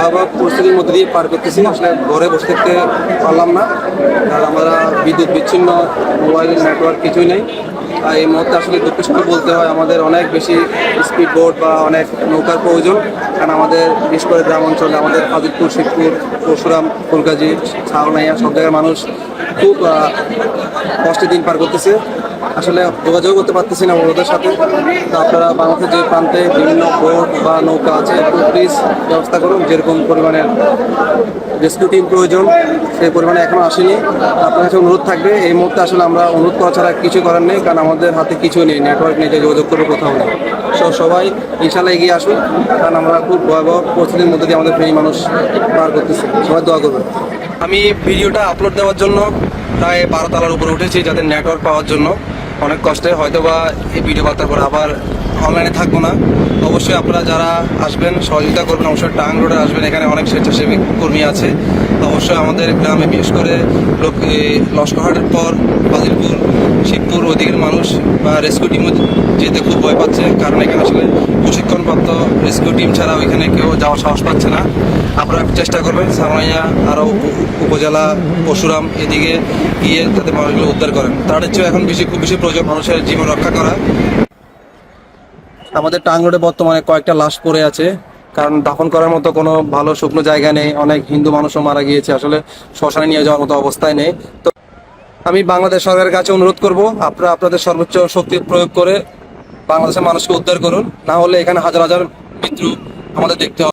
ভয়াবহ পরিস্থিতির মধ্যে দিয়ে পার করতেছি। আসলে ঘরে বসে থাকতে পারলাম না। কারণ আমরা বিদ্যুৎ বিচ্ছিন্ন মোবাইল নেটওয়ার্ক কিছুই নেই। আর এই মুহূর্তে আসলে দুঃখের সাথে বলতে হয়, আমাদের অনেক বেশি স্পিড বোট বা অনেক নৌকার প্রয়োজন। কারণ আমাদের বিশেষ করে গ্রাম অঞ্চলে আমাদের ফাজিলপুর, শিবপুর, পরশুরাম, ফুলগাজী ছাউনাইয়া সব জায়গার মানুষ খুব কষ্টে দিন পার করতেছে। আসলে যোগাযোগ করতে পারতেছি না ওদের সাথে। তো আপনারা বাংলাদেশের যে প্রান্তে বিভিন্ন বোট বা নৌকা আছে, একটু প্লিজ ব্যবস্থা করুন। যেরকম পরিমাণের রেস্কিউ টিম প্রয়োজন, সেই পরিমাণে এখনও আসেনি। আপনার কাছে অনুরোধ থাকবে, এই মুহূর্তে আসলে আমরা অনুরোধ করা ছাড়া কিছু করার নেই, কারণ আমাদের হাতে কিছু নেই নেটওয়ার্ক নেই যে যোগাযোগ করব কোথাও নেই সো সবাই ইনশাল্লাহ এগিয়ে আসুন, কারণ আমরা খুব ভয়াবহ পরিস্থিতির মধ্যে দিয়ে আমাদের ফেরি মানুষ পার করতেছি। সবাই দোয়া করবেন। আমি ভিডিওটা আপলোড দেওয়ার জন্য প্রায় বারো তলার উপরে উঠেছি যাদের নেটওয়ার্ক পাওয়ার জন্য। অনেক কষ্টে হয়তো বা এই ভিডিও বার্তার পর আবার অনলাইনে থাকব না। অবশ্যই আপনারা যারা আসবেন, সহযোগিতা করবেন, অবশ্যই টাং রোডে আসবেন। এখানে অনেক স্বেচ্ছাসেবী কর্মী আছে। অবশ্যই আমাদের গ্রামে বিশেষ করে লস্করহাটের পর বাজিলপুর, শিবপুর ওদিকের মানুষ বা রেস্কিউ টিমও যেতে খুব ভয় পাচ্ছে। কারণ এখানে আসলে প্রশিক্ষণপ্রাপ্ত রেস্কিউ টিম ছাড়া ওইখানে কেউ যাওয়ার সাহস পাচ্ছে না। আপনারা চেষ্টা করবেন সামাইয়া আরও উপজেলা পশুরাম এদিকে গিয়ে তাদের মানুষগুলো উদ্ধার করেন। তার চেয়ে এখন বেশি, খুব বেশি প্রয়োজন মানুষের জীবন রক্ষা করা। আমাদের টাং রোডে বর্তমানে কয়েকটা লাশ পড়ে আছে। কারণ দাফন করার মতো কোনো ভালো শুকনো জায়গা নেই, অনেক হিন্দু মানুষও মারা গিয়েছে, আসলে শ্মশানে নিয়ে যাওয়ার মতো অবস্থায় নেই। তো আমি বাংলাদেশ সরকারের কাছে অনুরোধ করব, আপনারা আপনাদের সর্বোচ্চ শক্তি প্রয়োগ করে বাংলাদেশের মানুষকে উদ্ধার করুন, না হলে এখানে হাজার হাজার মৃত্যু আমাদের দেখতে হবে।